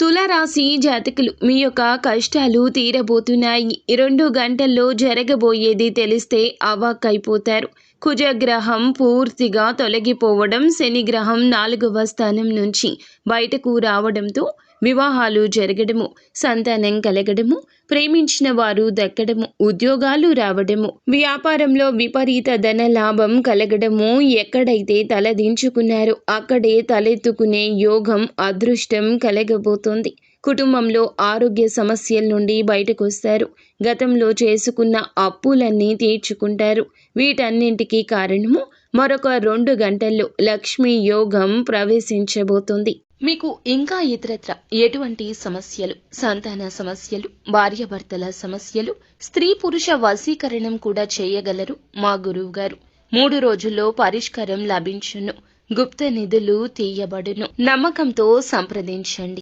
తులరాశి జాతకులు. మీ యొక్క కష్టాలు తీరబోతున్నాయి. రెండు గంటల్లో జరగబోయేది తెలిస్తే అవాక్కైపోతారు. కుజగ్రహం పూర్తిగా తొలగిపోవడం శనిగ్రహం నాలుగవ స్థానం నుంచి బయటకు రావడంతో వివాహాలు జరగడము సంతానం కలగడము ప్రేమించిన వారు దక్కడము ఉద్యోగాలు రావడము వ్యాపారంలో విపరీత ధన లాభం కలగడము ఎక్కడైతే తలదించుకున్నారో అక్కడే తలెత్తుకునే యోగం అదృష్టం కలగబోతోంది. కుటుంబంలో ఆరోగ్య సమస్యల నుండి బయటకు వస్తారు గతంలో చేసుకున్న అప్పులన్నీ తీర్చుకుంటారు. వీటన్నింటికీ కారణము మరొక రెండు గంటల్లో లక్ష్మీ యోగం ప్రవేశించబోతుంది. మీకు ఇంకా ఇతరత్ర ఎటువంటి సమస్యలు సంతాన సమస్యలు భార్యాభర్తల సమస్యలు స్త్రీ పురుష వశీకరణం కూడా చేయగలరు? మా గురువు గారు మూడు రోజుల్లో పరిష్కారం లభించును. గుప్త నిధులు తీయబడును. నమ్మకంతో సంప్రదించండి.